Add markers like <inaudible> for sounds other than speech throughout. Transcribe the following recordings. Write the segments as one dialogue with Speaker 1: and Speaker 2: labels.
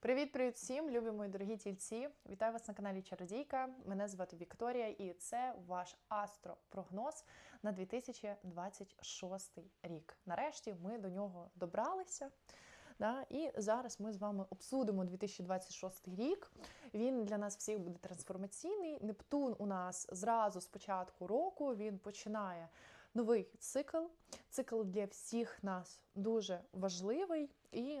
Speaker 1: Привіт-привіт всім, любі мої дорогі тільці! Вітаю вас на каналі Чародійка. Мене звати Вікторія, і це ваш астропрогноз на 2026 рік. Нарешті ми до нього добралися. Да? І зараз ми з вами обсудимо 2026 рік. Він для нас всіх буде трансформаційний. Нептун у нас зразу з початку року він починає новий цикл. Цикл для всіх нас дуже важливий. І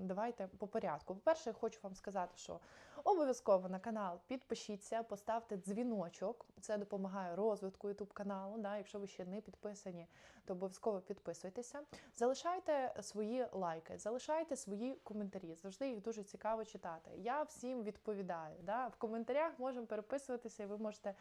Speaker 1: давайте по порядку. По-перше, я хочу вам сказати, що обов'язково на канал підпишіться, поставте дзвіночок. Це допомагає розвитку YouTube каналу. Да? Якщо ви ще не підписані, то обов'язково підписуйтеся. Залишайте свої лайки, залишайте свої коментарі. Завжди їх дуже цікаво читати. Я всім відповідаю. Да? В коментарях можемо переписуватися, і ви можете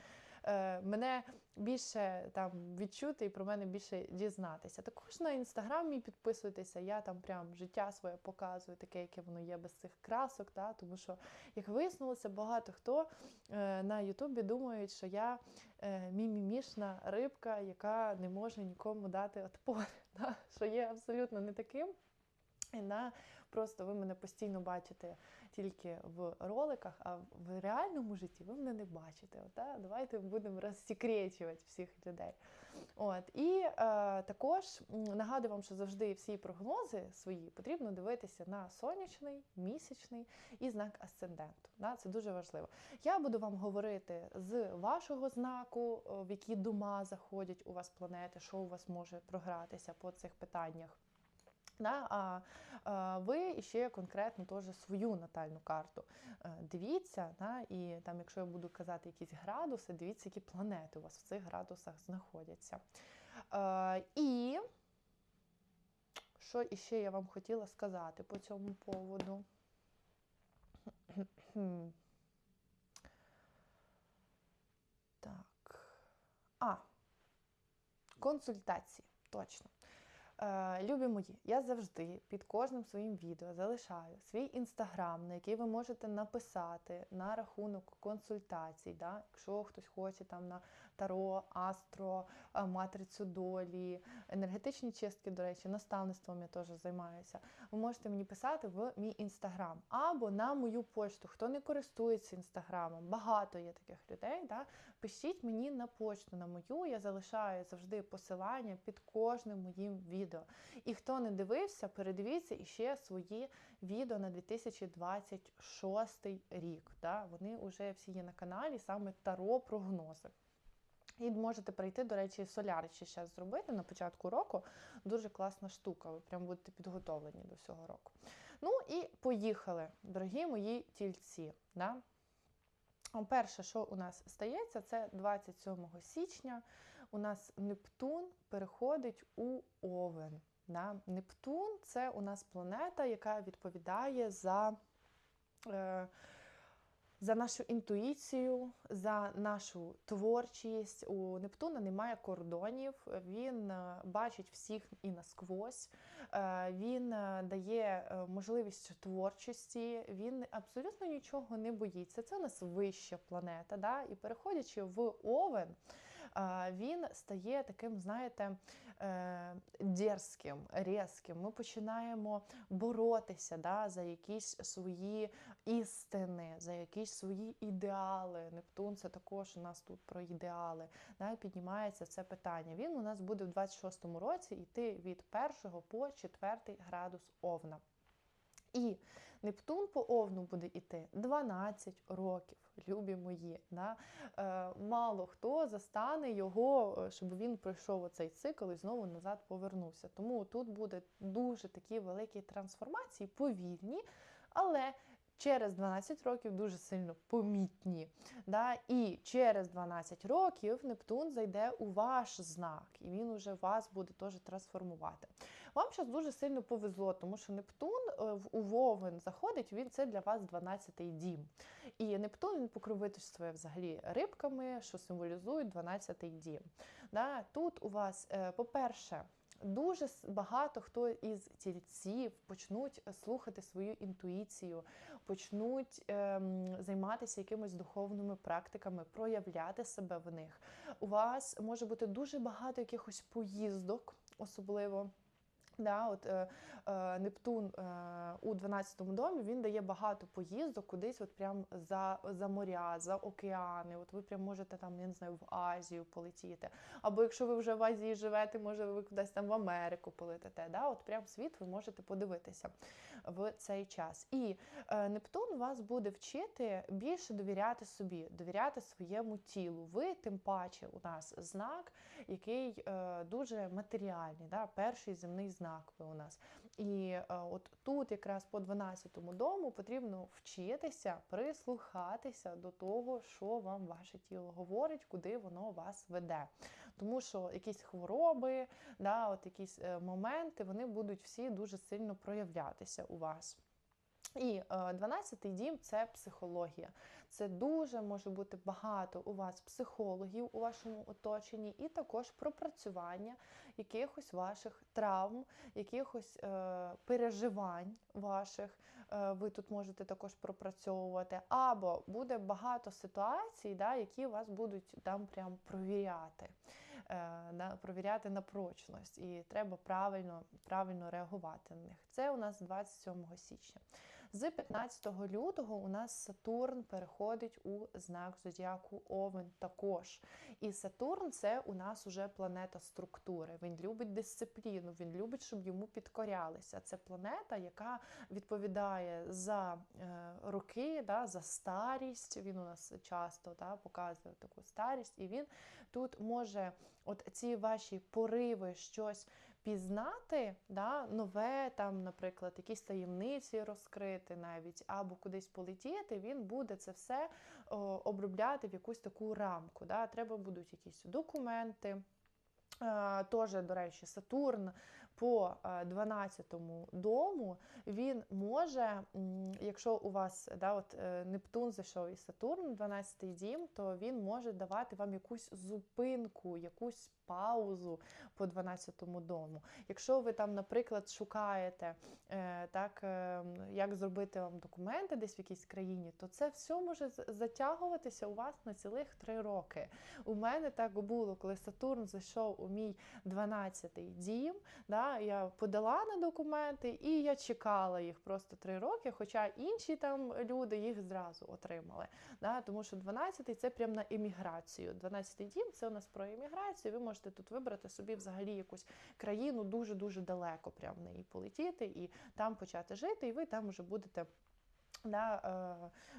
Speaker 1: мене більше там відчути і про мене більше дізнатися. Також на інстаграмі підписуйтеся. Я там прям життя своє показую, таке, яке воно є без цих красок. Да? Тому що, як вияснилося, багато хто е, на Ютубі думають, що я е, мімімішна рибка, яка не може нікому дати отпор. <laughs> Да? Що є абсолютно не таким. На просто ви мене постійно бачите тільки в роликах, а в реальному житті ви мене не бачите. От, да? Давайте будемо розсекречувати всіх людей. От і е, також нагадую вам, що завжди всі прогнози свої потрібно дивитися на сонячний, місячний і знак асценденту. Да? Це дуже важливо. Я буду вам говорити з вашого знаку, в які дома заходять у вас планети, що у вас може програтися по цих питаннях. Да, а, а ви ще конкретно теж свою натальну карту е, дивіться, да, і там, якщо я буду казати якісь градуси, дивіться, які планети у вас в цих градусах знаходяться. Е, і що іще я вам хотіла сказати по цьому поводу? Так. А, консультації, точно. Е, Любі мої, я завжди під кожним своїм відео залишаю свій інстаграм, на який ви можете написати на рахунок консультацій. Да? Якщо хтось хоче там на таро, астро, е, матрицю долі, енергетичні чистки, до речі, наставництвом я теж займаюся. Ви можете мені писати в мій інстаграм або на мою почту. Хто не користується інстаграмом, багато є таких людей. Да? Пишіть мені на почту на мою, я залишаю завжди посилання під кожним моїм відео. І хто не дивився, передивіться іще свої відео на 2026 рік. Да? Вони вже всі є на каналі, саме таро прогнози. І можете прийти, до речі, соляри ще зробити на початку року. Дуже класна штука. Ви прям будете підготовлені до всього року. Ну і поїхали, дорогі мої тільці. Да? Перше, що у нас стається, це 27 січня. У нас Нептун переходить у Овен. Да? Нептун це у нас планета, яка відповідає за. Е, за нашу інтуїцію, за нашу творчість. У Нептуна немає кордонів, він е, бачить всіх і насквозь, е, він е, дає можливість творчості, він абсолютно нічого не боїться. Це у нас вища планета. Да? І переходячи в Овен, він стає таким, знаєте, дерзким, різким. Ми починаємо боротися да, за якісь свої істини, за якісь свої ідеали. Нептун це також у нас тут про ідеали. Да, піднімається це питання. Він у нас буде в 26-му році йти від 1 по 4 градус Овна. І Нептун по Овну буде йти 12 років, любі мої. Да? Е, Мало хто застане його, щоб він пройшов оцей цикл і знову назад повернувся. Тому тут буде дуже такі великі трансформації, повільні, але через 12 років дуже сильно помітні. Да? І через 12 років Нептун зайде у ваш знак, і він уже вас буде теж трансформувати. Вам зараз дуже сильно повезло, тому що Нептун е, у Вовен заходить, він це для вас 12-й дім. І Нептун він покровительствує взагалі рибками, що символізують 12-й дім. Да? Тут у вас, е, по-перше, Дуже багато хто із тільців почнуть слухати свою інтуїцію, почнуть ем, займатися якимись духовними практиками, проявляти себе в них. У вас може бути дуже багато якихось поїздок, особливо Да, от, е, е, Нептун е, у 12-му домі він дає багато поїздок кудись, от прям за, за моря, за океани. От ви прям можете там, я не знаю, в Азію полетіти. Або якщо ви вже в Азії живете, може ви кудись там в Америку полетите. Да? От прям світ ви можете подивитися в цей час. І е, Нептун вас буде вчити більше довіряти собі, довіряти своєму тілу. Ви тим паче у нас знак, який е, дуже матеріальний, да? перший земний знак ви у нас. І е, от тут, якраз по 12-му дому, потрібно вчитися, прислухатися до того, що вам ваше тіло говорить, куди воно вас веде. Тому що якісь хвороби, да, от якісь е, моменти, вони будуть всі дуже сильно проявлятися у вас. І е, 12-й дім це психологія. Це дуже може бути багато у вас психологів у вашому оточенні, і також пропрацювання якихось ваших травм, якихось е, переживань ваших. Е, ви тут можете також пропрацьовувати. Або буде багато ситуацій, да, які вас будуть там прям провіряти. Е, на провіряти на прочність, і треба правильно правильно реагувати на них. Це у нас 27 січня. З 15 лютого у нас Сатурн переходить у знак зодіаку Овен також. І Сатурн це у нас уже планета структури. Він любить дисципліну, він любить, щоб йому підкорялися. Це планета, яка відповідає за е, роки, да, за старість. Він у нас часто да, показує таку старість, і він тут може от ці ваші пориви щось пізнати, да, нове, там, наприклад, якісь таємниці розкрити навіть, або кудись полетіти, він буде це все о, обробляти в якусь таку рамку. Да. Треба будуть якісь документи. Теж, до речі, Сатурн по 12-му дому він може, якщо у вас да, от е, Нептун зайшов і Сатурн, 12-й дім, то він може давати вам якусь зупинку, якусь паузу по 12-му дому. Якщо ви там, наприклад, шукаєте, е, так, е, як зробити вам документи десь в якійсь країні, то це все може затягуватися у вас на цілих три роки. У мене так було, коли Сатурн зайшов у мій 12-й дім. Да, Я подала на документи і я чекала їх просто три роки, хоча інші там люди їх зразу отримали. Да, Тому що 12-й це прям на еміграцію. 12-й дім це у нас про еміграцію. Ви можете тут вибрати собі взагалі якусь країну дуже-дуже далеко, прям в неї полетіти і там почати жити, і ви там вже будете да,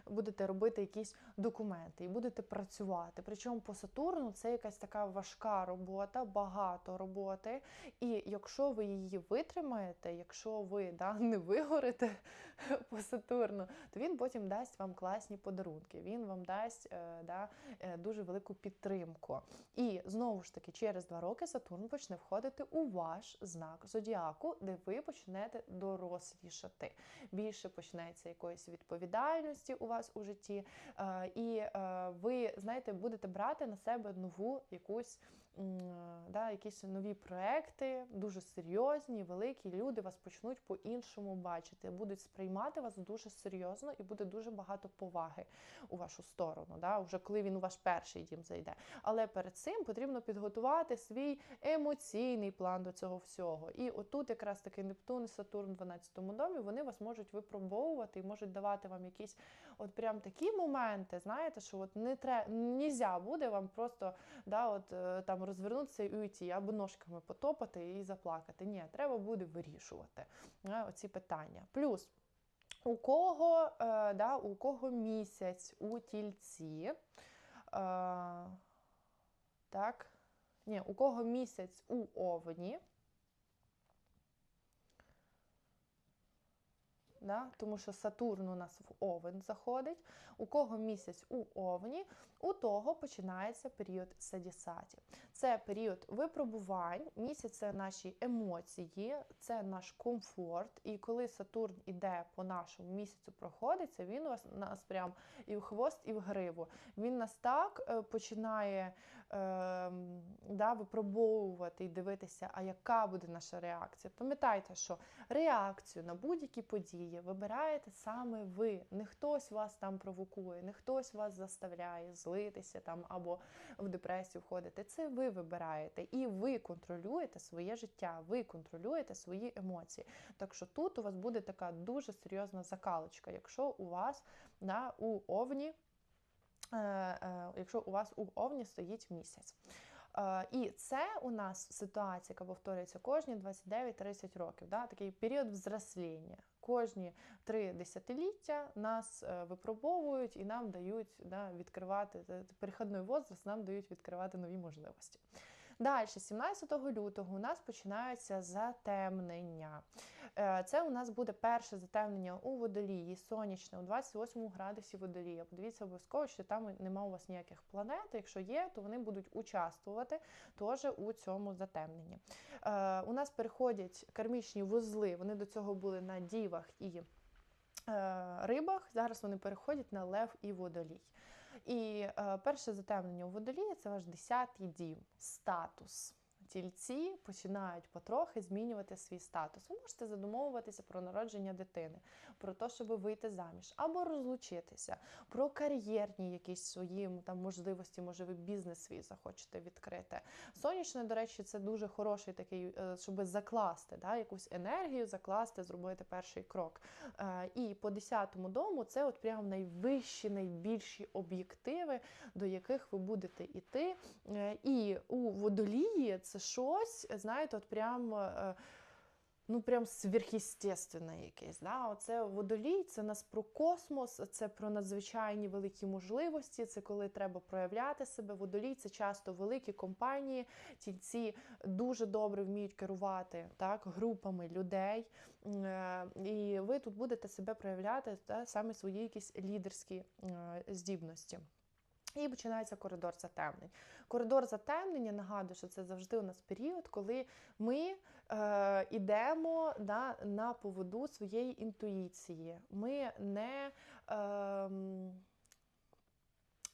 Speaker 1: е, будете робити якісь документи і будете працювати. Причому по Сатурну це якась така важка робота, багато роботи. І якщо ви її витримаєте, якщо ви да, не вигорите <laughs> по Сатурну, то він потім дасть вам класні подарунки. Він вам дасть е, да, е, дуже велику підтримку. І знову ж таки, через два роки Сатурн почне входити у ваш знак зодіаку, де ви почнете дорослішати. Більше почнеться якоїсь відповідальності у вас у житті, е, і ви знаєте, будете брати на себе нову якусь да, якісь нові проекти, дуже серйозні, великі. Люди вас почнуть по-іншому бачити, будуть сприймати вас дуже серйозно і буде дуже багато поваги у вашу сторону. Да, Уже коли він у ваш перший дім зайде. Але перед цим потрібно підготувати свій емоційний план до цього всього. І отут, якраз таки Нептун і Сатурн в 12-му домі, вони вас можуть випробовувати і можуть давати вам якісь от прям такі моменти, знаєте, що от не треба, нельзя буде вам просто да, от е, розвернутися і уйти, або ножками потопати і заплакати. Ні, треба буде вирішувати да, оці питання. Плюс. У кого е, да, у кого місяць у тільці, е, так, ні, у кого місяць у овні, да? тому що Сатурн у нас в Овен заходить. У кого місяць у Овні, у того починається період садісаті. Це період випробувань, місяць це наші емоції, це наш комфорт. І коли Сатурн іде по нашому місяцю, проходиться, він у вас нас прям і в хвост, і в гриву. Він нас так е, починає е, да, випробовувати і дивитися, а яка буде наша реакція. Пам'ятайте, що реакцію на будь-які події вибираєте саме ви. Не хтось вас там провокує, не хтось вас заставляє злитися там або в депресію входити. Це ви вибираєте і ви контролюєте своє життя, ви контролюєте свої емоції. Так що тут у вас буде така дуже серйозна закалочка, якщо у вас да, у овні. Е, е, якщо у вас у овні стоїть місяць. Е, І це у нас ситуація, яка повторюється кожні 29-30 років, да, такий період взросління. Кожні три десятиліття нас е, випробовують і нам дають да, відкривати е, перехідний возраст, нам дають відкривати нові можливості. Далі, 17 лютого, у нас починаються затемнення. Е, Це у нас буде перше затемнення у водолії, сонячне, у 28 градусі водолія. Подивіться обов'язково, що там нема у вас ніяких планет. Якщо є, то вони будуть участвувати теж у цьому затемненні. Е, У нас переходять кармічні вузли, вони до цього були на дівах і е, рибах. Зараз вони переходять на лев і водолій. І е, перше затемнення у водолії це ваш 10-й дім, статус. Тільці починають потрохи змінювати свій статус. Ви можете задумовуватися про народження дитини, про те, щоб вийти заміж, або розлучитися, про кар'єрні якісь свої там можливості, може, ви бізнес свій захочете відкрити. Сонячне, до речі, це дуже хороший такий, е, щоб закласти да, якусь енергію, закласти, зробити перший крок. Е, І по 10-му дому це от прям найвищі, найбільші об'єктиви, до яких ви будете йти. Е, І у водолії це щось, знаєте, от прям. е, Ну, прям сверхъестественне якесь. Да? Оце водолій, це нас про космос, це про надзвичайні великі можливості, це коли треба проявляти себе. Водолій це часто великі компанії, тільці дуже добре вміють керувати так, групами людей. Е, І ви тут будете себе проявляти та, саме свої якісь лідерські е, здібності. І починається коридор затемнень. Коридор затемнення, нагадую, що це завжди у нас період, коли ми е, йдемо да, на поводу своєї інтуїції. Ми не. Е,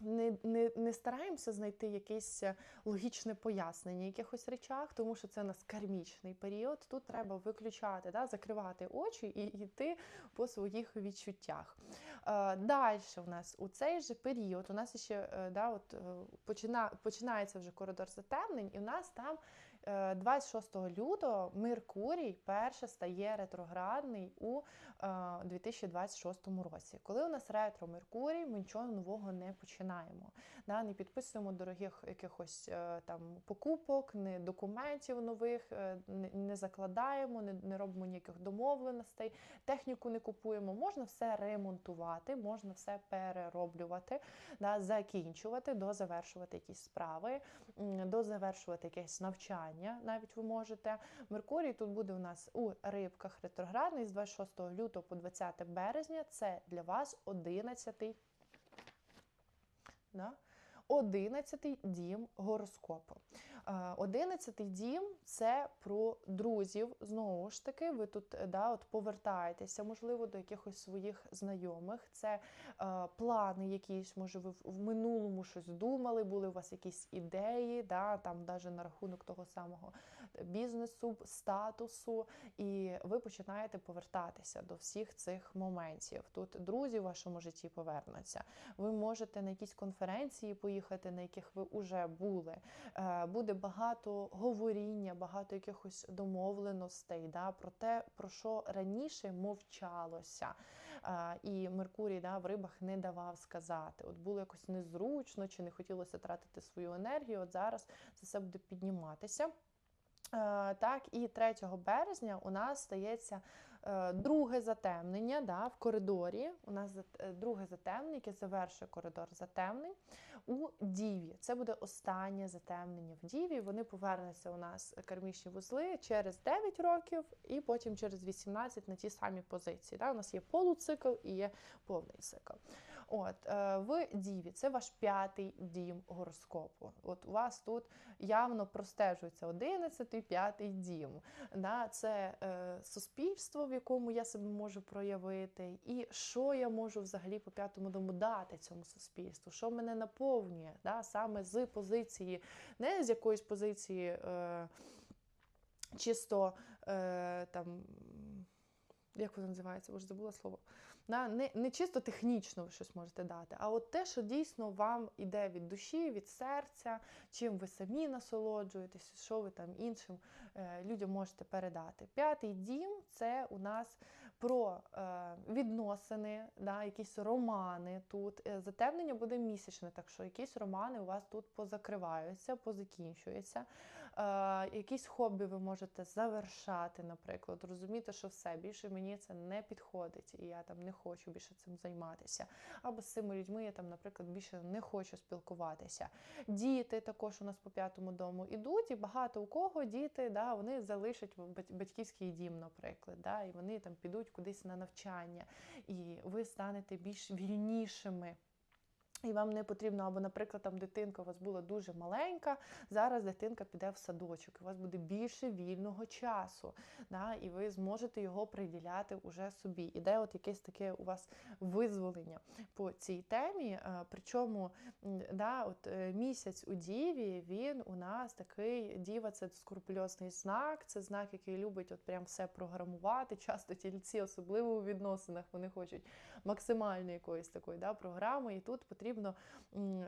Speaker 1: не, не, не стараємося знайти якесь логічне пояснення якихось речах, тому що це у нас кармічний період. Тут треба виключати, да, закривати очі і йти по своїх відчуттях. Е, Далі у нас у цей же період у нас ще е, да, от, е, почина, починається вже коридор затемнень, і у нас там е, 26 лютого Меркурій перше стає ретроградний у е, 2026 році. Коли у нас ретро Меркурій, ми нічого нового не починаємо. Не підписуємо дорогих якихось е, там покупок, не документів нових, е, не, закладаємо, не, робимо ніяких домовленостей, техніку не купуємо. Можна все ремонтувати, можна все перероблювати, закінчувати, дозавершувати якісь справи, дозавершувати якесь навчання. Навіть ви можете. Меркурій тут буде у нас у рибках ретроградний з 26 лютого по 20 березня. Це для вас 11 Да? 11 дім гороскопу. Е, 11 дім це про друзів. Знову ж таки, ви тут е, да, от повертаєтеся, можливо, до якихось своїх знайомих. Це е, плани якісь, може, ви в- минулому щось думали, були у вас якісь ідеї, да, там навіть на рахунок того самого бізнесу, статусу, і ви починаєте повертатися до всіх цих моментів. Тут друзі в вашому житті повернуться. Ви можете на якісь конференції поїхати, на яких ви вже були. Е, Буде багато говоріння, багато якихось домовленостей да, про те, про що раніше мовчалося. А, І Меркурій да, в рибах не давав сказати. От було якось незручно чи не хотілося тратити свою енергію. От зараз це все буде підніматися. Е, Так, і 3 березня у нас стається е, друге затемнення да, в коридорі. У нас е, друге затемнення, яке завершує коридор затемнень у Діві. Це буде останнє затемнення в Діві. Вони повернуться у нас кармічні вузли через 9 років і потім через 18 на ті самі позиції. Да? У нас є полуцикл і є повний цикл. От е, в Діві це ваш п'ятий дім гороскопу. От у вас тут явно простежується 11 п'ятий дім. Да? Це е, суспільство, в якому я себе можу проявити, і що я можу взагалі по п'ятому дому дати цьому суспільству, що мене наповнює, да? саме з позиції, не з якоїсь позиції. Е, Чисто е, там як воно називається, вже забула слово. Не, не чисто технічно ви щось можете дати, а от те, що дійсно вам іде від душі, від серця, чим ви самі насолоджуєтесь, що ви там іншим е, людям можете передати. П'ятий дім це у нас про е, відносини, да, якісь романи тут. Е, затемнення буде місячне, так що якісь романи у вас тут позакриваються, позакінчуються. Е, якісь хобі ви можете завершати, наприклад, розуміти, що все більше мені це не підходить, і я там не хочу більше цим займатися. Або з цими людьми я там, наприклад, більше не хочу спілкуватися. Діти також у нас по п'ятому дому ідуть, і багато у кого діти да, вони залишать батьківський дім, наприклад, да, і вони там підуть кудись на навчання, і ви станете більш вільнішими. І вам не потрібно, або, наприклад, там дитинка у вас була дуже маленька, зараз дитинка піде в садочок, у вас буде більше вільного часу, да, і ви зможете його приділяти уже собі. Іде от якесь таке у вас визволення по цій темі. Причому да, от е, місяць у Діві, він у нас такий діва це скрупульозний знак, це знак, який любить от прям все програмувати. Часто тільці, особливо у відносинах, вони хочуть максимально якоїсь такої да, програми, і тут потрібно потрібно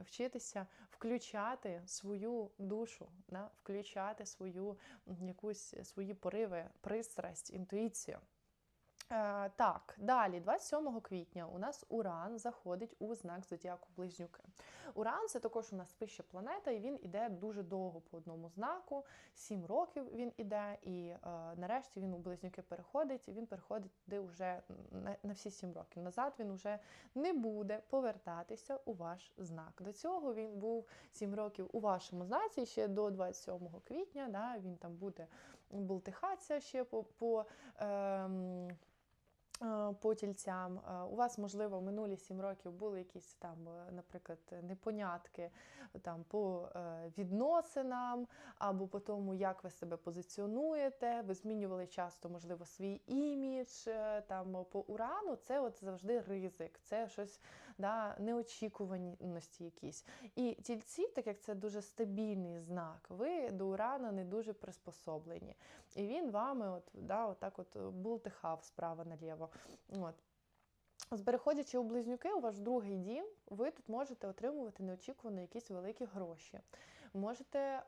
Speaker 1: вчитися включати свою душу, да? включати свою якусь свої пориви, пристрасть, інтуїцію. Е, так, далі, 27 квітня, у нас Уран заходить у знак Зодіаку Близнюки. Уран це також у нас вища планета, і він іде дуже довго по одному знаку. Сім років він іде, і е, нарешті він у близнюки переходить. і Він переходить туди вже на, на всі сім років. Назад він вже не буде повертатися у ваш знак. До цього він був сім років у вашому знаці ще до 27 квітня. Да, Він там буде болтихатися ще по. по Е, по тільцям. Е, у вас, можливо, минулі сім років були якісь там, е, наприклад, непонятки там по відносинам або по тому, як ви себе позиціонуєте. Ви змінювали часто, можливо, свій імідж. Там по урану це от завжди ризик, це щось да, неочікуваності якісь. І тільці, так як це дуже стабільний знак, ви до урана не дуже приспособлені. І він вами от, да, от так от бултихав справа наліво. От. Переходячи у близнюки, у ваш другий дім, ви тут можете отримувати неочікувано якісь великі гроші можете е,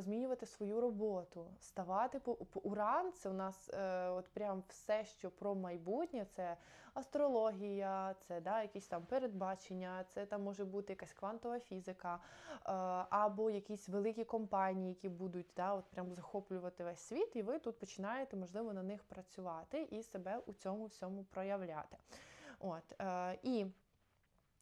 Speaker 1: змінювати свою роботу, ставати по, уран. Це у нас е, от прям все, що про майбутнє, це астрологія, це да, якісь там передбачення, це там може бути якась квантова фізика, е, або якісь великі компанії, які будуть да, от прям захоплювати весь світ, і ви тут починаєте, можливо, на них працювати і себе у цьому всьому проявляти. От, е, І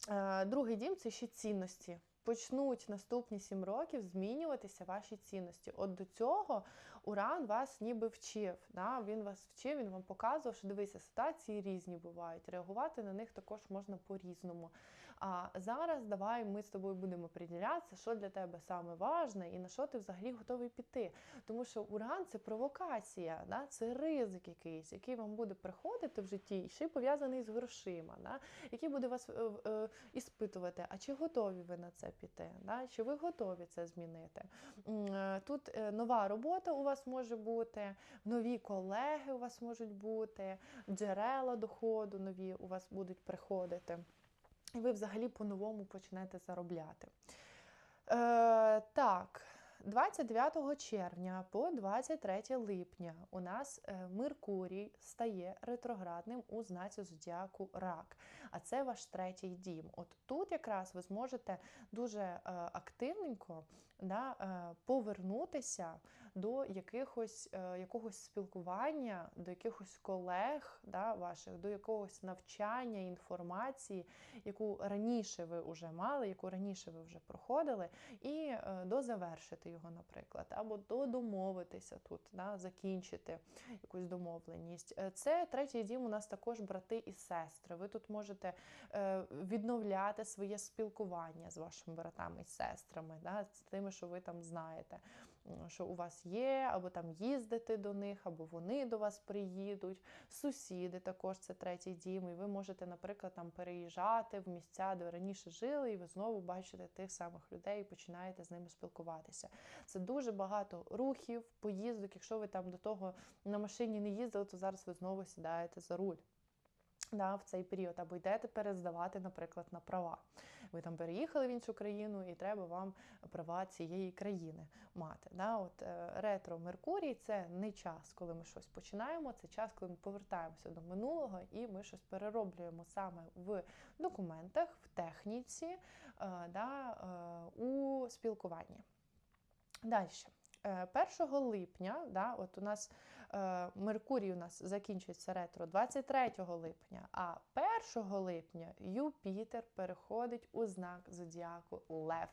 Speaker 1: е, другий дім це ще цінності почнуть наступні сім років змінюватися ваші цінності. От до цього Уран вас ніби вчив. Да? Він вас вчив, він вам показував, що дивися, ситуації різні бувають. Реагувати на них також можна по-різному. А зараз давай ми з тобою будемо приділятися, що для тебе саме важне і на що ти взагалі готовий піти. Тому що уран це провокація, да? це ризик якийсь, який вам буде приходити в житті, і ще й пов'язаний з грошима, да? який буде вас е, е, іспитувати, а чи готові ви на це піти? Да? Чи ви готові це змінити? Е, тут е, нова робота у вас може бути, нові колеги у вас можуть бути, джерела доходу нові у вас будуть приходити і ви взагалі по-новому почнете заробляти. Е, Так, 29 червня по 23 липня у нас е, Меркурій стає ретроградним у знаці зодіаку рак. А це ваш третій дім. От тут якраз ви зможете дуже е, активненько да, е, повернутися до якихось, е, якогось спілкування, до якихось колег да, ваших, до якогось навчання, інформації, яку раніше ви вже мали, яку раніше ви вже проходили, і е, дозавершити його, наприклад, або додомовитися тут, да, закінчити якусь домовленість. Це третій дім у нас також брати і сестри. Ви тут можете відновляти своє спілкування з вашими братами і сестрами, да, з тими, що ви там знаєте. Що у вас є, або там їздити до них, або вони до вас приїдуть. Сусіди також це третій дім, і ви можете, наприклад, там переїжджати в місця, де ви раніше жили, і ви знову бачите тих самих людей і починаєте з ними спілкуватися. Це дуже багато рухів, поїздок. Якщо ви там до того на машині не їздили, то зараз ви знову сідаєте за руль. Да, в цей період або йдете перездавати, наприклад, на права. Ви там переїхали в іншу країну, і треба вам права цієї країни мати. Да? От е, ретро Меркурій це не час, коли ми щось починаємо, це час, коли ми повертаємося до минулого і ми щось перероблюємо саме в документах, в техніці, е, да, е, у спілкуванні. Далі. 1 липня, да, от у нас Меркурій у нас закінчується ретро 23 липня, а 1 липня Юпітер переходить у знак зодіаку Лев.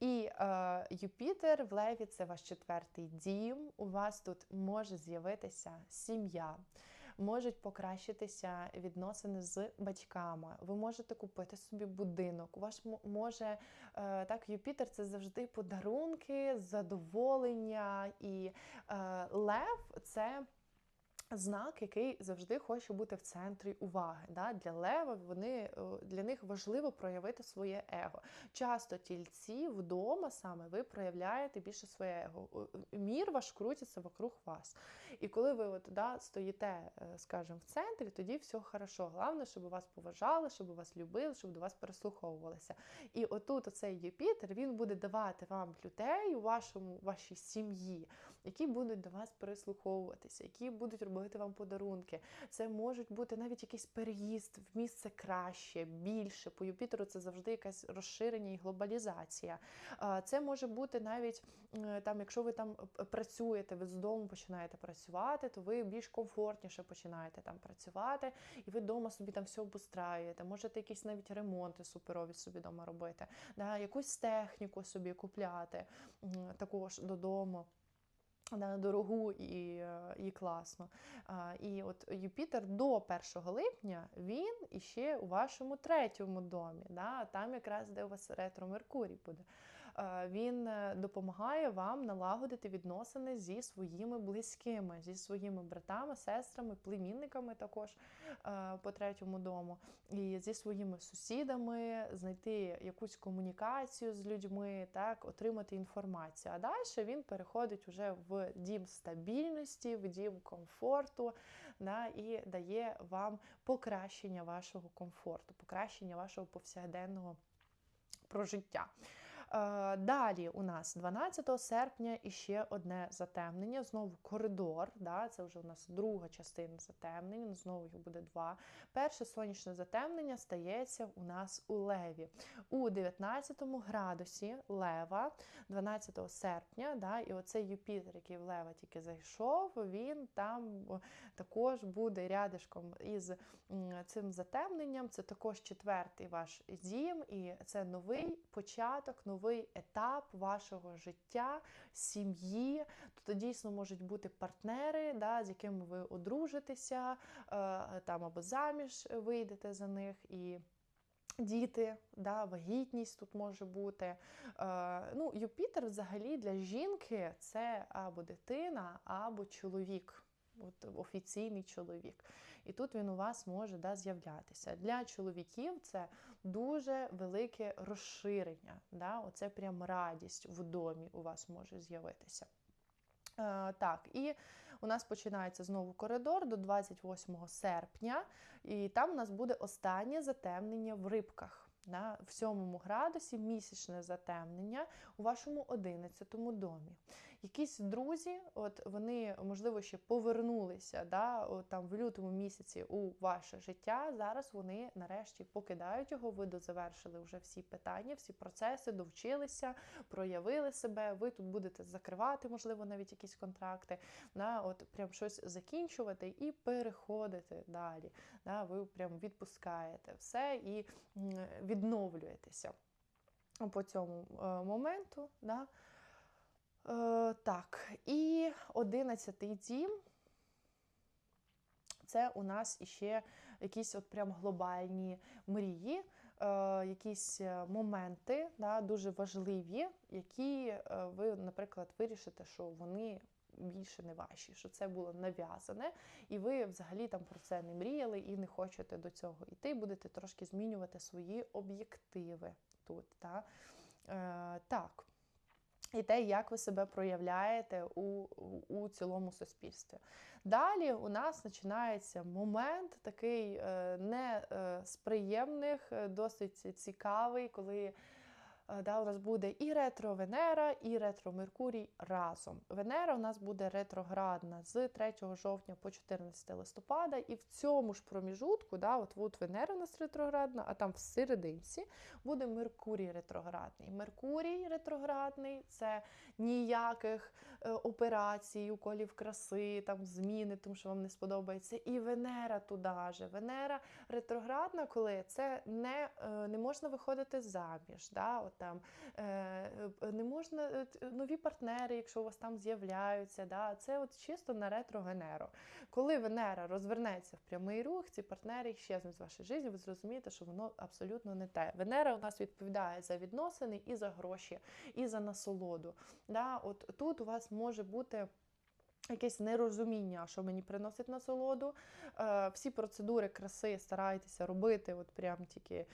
Speaker 1: І е, Юпітер в Леві це ваш четвертий дім. У вас тут може з'явитися сім'я. Можуть покращитися відносини з батьками. Ви можете купити собі будинок. У вас може е, так, Юпітер це завжди подарунки, задоволення. І е, Лев це знак, який завжди хоче бути в центрі уваги. Да? Для лева вони е, для них важливо проявити своє его. Часто тільці вдома саме ви проявляєте більше своє его. Мір ваш крутиться вокруг вас. І коли ви от, да, стоїте, е, скажімо, в центрі, тоді все хорошо. Головне, щоб вас поважали, щоб вас любили, щоб до вас прислуховувалися. І отут оцей Юпітер він буде давати вам людей у вашому вашій сім'ї, які будуть до вас прислуховуватися, які будуть робити вам подарунки. Це можуть бути навіть якийсь переїзд в місце краще, більше. По Юпітеру це завжди якась розширення і глобалізація. Це може бути навіть е, там, якщо ви там працюєте, ви з дому починаєте працювати, то ви більш комфортніше починаєте там працювати, і ви вдома собі там все обустраюєте. Можете якісь навіть ремонти суперові собі вдома робити, да, якусь техніку собі купляти також додому. Да, дорогу і, і класно. І от Юпітер до 1 липня він іще у вашому третьому домі. Да? Там якраз де у вас ретро Меркурій буде. Е, Він е, допомагає вам налагодити відносини зі своїми близькими, зі своїми братами, сестрами, племінниками також е, по третьому дому, і зі своїми сусідами, знайти якусь комунікацію з людьми, так, отримати інформацію. А далі він переходить уже в дім стабільності, в дім комфорту, да, і дає вам покращення вашого комфорту, покращення вашого повсякденного прожиття. Е, Далі у нас 12 серпня іще одне затемнення. Знову коридор. Да, це вже у нас друга частина затемнення. Знову їх буде два. Перше сонячне затемнення стається у нас у Леві у 19 градусі Лева, 12 серпня. Да, і оцей Юпітер, який в Лева тільки зайшов, він там також буде рядишком із цим затемненням. Це також четвертий ваш дім, і це новий початок, новий етап вашого життя, сім'ї. Тут дійсно можуть бути партнери, да, з якими ви одружитеся, е, там або заміж вийдете за них і. Діти, да, вагітність тут може бути. Е, ну, Юпітер взагалі для жінки це або дитина, або чоловік, от офіційний чоловік. І тут він у вас може да, з'являтися. Для чоловіків це дуже велике розширення. Да? Оце прям радість в домі у вас може з'явитися. Е, так, і у нас починається знову коридор до 28 серпня, і там у нас буде останнє затемнення в рибках. Да, в сьомому градусі місячне затемнення у вашому 11 домі. Якісь друзі, от вони, можливо, ще повернулися да, от там в лютому місяці у ваше життя. Зараз вони нарешті покидають його. Ви дозавершили вже всі питання, всі процеси, довчилися, проявили себе. Ви тут будете закривати, можливо, навіть якісь контракти. Да, от прям щось закінчувати і переходити далі. Да, ви прям відпускаєте все і відновлюєтеся по цьому е, моменту. Да. Е, так, і одинадцятий дім. Це у нас іще якісь от прям глобальні мрії, е, якісь е, моменти да, дуже важливі, які е, ви, наприклад, вирішите, що вони більше не ваші, що це було нав'язане, і ви взагалі там про це не мріяли і не хочете до цього йти, будете трошки змінювати свої об'єктиви тут. Та? Е, так. І те, як ви себе проявляєте у, у, цілому суспільстві. Далі у нас починається момент такий е, не е, з приємних, е, досить цікавий, коли да, у нас буде і ретро-Венера, і ретро-Меркурій разом. Венера у нас буде ретроградна з 3 жовтня по 14 листопада, і в цьому ж проміжутку, да, от, от Венера у нас ретроградна, а там в серединці буде Меркурій ретроградний. Меркурій ретроградний це ніяких е, операцій, уколів краси, там зміни, тому що вам не сподобається. І Венера туди же. Венера ретроградна, коли це не е, не можна виходити заміж. Да? От там е, не можна е, нові партнери, якщо у вас там з'являються. Да? Це от чисто на ретро-Венеру. Коли Венера розвернеться в прямий рух, ці партнери щезнуть з вашої житті, ви зрозумієте, що воно абсолютно не те. Венера у нас відповідає за відносини і за гроші, і за насолоду. Да? От тут у вас може бути. Якесь нерозуміння, що мені приносить насолоду. Е, всі процедури краси старайтеся робити, от прям тільки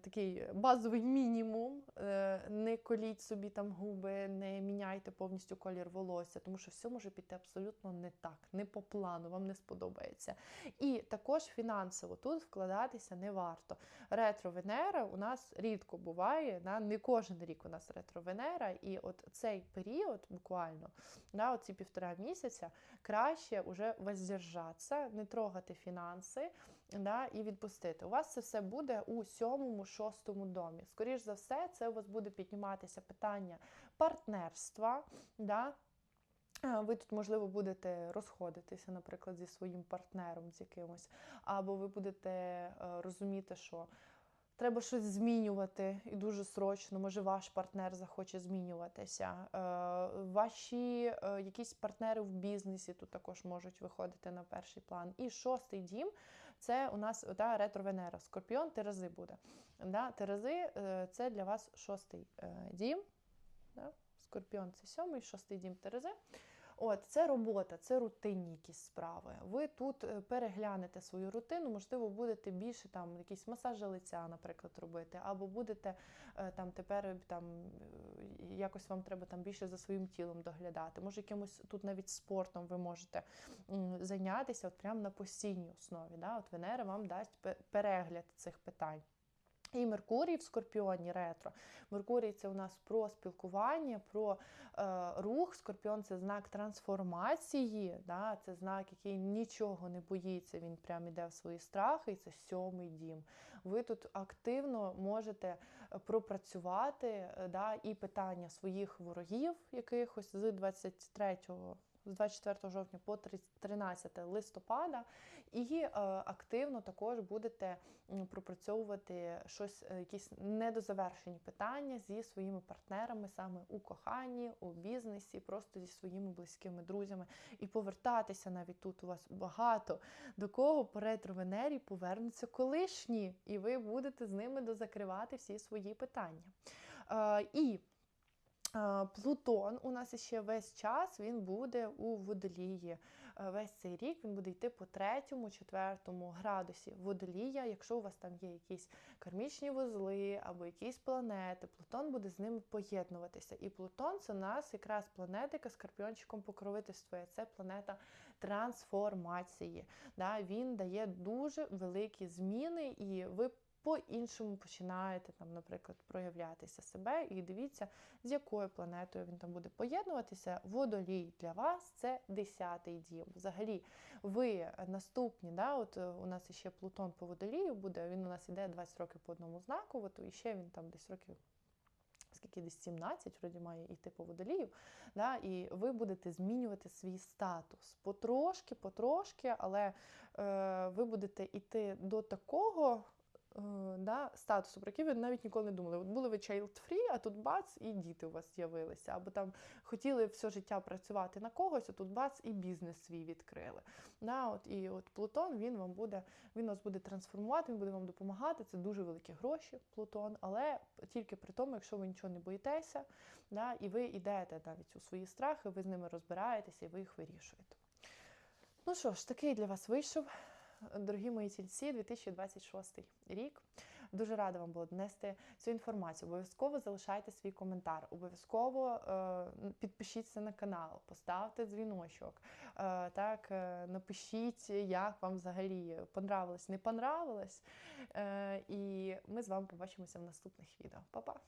Speaker 1: такий базовий мінімум. Е, не коліть собі там губи, не міняйте повністю колір волосся, тому що все може піти абсолютно не так, не по плану, вам не сподобається. І також фінансово тут вкладатися не варто. Ретро-Венера у нас рідко буває, да? не кожен рік у нас ретро-Венера, і от цей період буквально, да, оці півтора місяця, краще вже воздержатися, не трогати фінанси да, і відпустити. У вас це все буде у сьомому, шостому домі. Скоріше за все, це у вас буде підніматися питання партнерства. Да, ви тут, можливо, будете розходитися, наприклад, зі своїм партнером з якимось, або ви будете е, розуміти, що треба щось змінювати і дуже срочно. Може, ваш партнер захоче змінюватися. Е, ваші е, якісь партнери в бізнесі тут також можуть виходити на перший план. І шостий дім це у нас да, ретро-Венера. Скорпіон Терези буде. Да, Терези це для вас шостий дім. Да? Скорпіон це сьомий, шостий дім Терези. От, Це робота, це рутинні якісь справи. Ви тут е, переглянете свою рутину, можливо, будете більше там якісь масажі лиця, наприклад, робити, або будете е, там тепер там е, якось вам треба там більше за своїм тілом доглядати. Може, якимось тут навіть спортом ви можете зайнятися от прямо на постійній основі. Да? От Венера вам дасть перегляд цих питань. І Меркурій в Скорпіоні ретро. Меркурій це у нас про спілкування, про е, рух. Скорпіон це знак трансформації, да? це знак, який нічого не боїться, він прям іде в свої страхи, і це сьомий дім. Ви тут активно можете пропрацювати е, да, і питання своїх ворогів, якихось з 23 з 24 жовтня по 13 листопада, і е, активно також будете пропрацьовувати щось, е, якісь недозавершені питання зі своїми партнерами, саме у коханні, у бізнесі, просто зі своїми близькими друзями, і повертатися навіть тут у вас багато до кого по ретро-венері повернуться колишні, і ви будете з ними дозакривати всі свої питання. Е, і Плутон у нас ще весь час він буде у водолії. Весь цей рік він буде йти по третьому, четвертому градусі водолія. Якщо у вас там є якісь кармічні вузли або якісь планети, Плутон буде з ними поєднуватися. І Плутон це у нас якраз планета, яка скорпіончиком покровительствує. Це планета трансформації. Він дає дуже великі зміни, і ви по-іншому починаєте там, наприклад, проявлятися себе, і дивіться, з якою планетою він там буде поєднуватися. Водолій для вас це 10-й дім. Взагалі, ви наступні, да, от е, у нас ще Плутон по водолію буде, він у нас іде 20 років по одному знаку, от, і ще він там десь років. Скільки десь 17, вроді має йти по водолію, да, і ви будете змінювати свій статус потрошки, потрошки, але е, ви будете йти до такого да, статусу, про який ви навіть ніколи не думали. От були ви child-free, а тут бац, і діти у вас з'явилися. Або там хотіли все життя працювати на когось, а тут бац, і бізнес свій відкрили. Да, от, і от Плутон він вам буде, він вас буде трансформувати, він буде вам допомагати. Це дуже великі гроші, Плутон, але тільки при тому, якщо ви нічого не боїтеся, да, і ви йдете навіть у свої страхи, ви з ними розбираєтеся і ви їх вирішуєте. Ну що ж, такий для вас вийшов, дорогі мої тільці, 2026 рік. Дуже рада вам було донести цю інформацію. Обов'язково залишайте свій коментар, обов'язково е, підпишіться на канал, поставте дзвіночок. Е, так, е, напишіть, як вам взагалі понравилось, не понравилось. Е, і ми з вами побачимося в наступних відео. Па-па!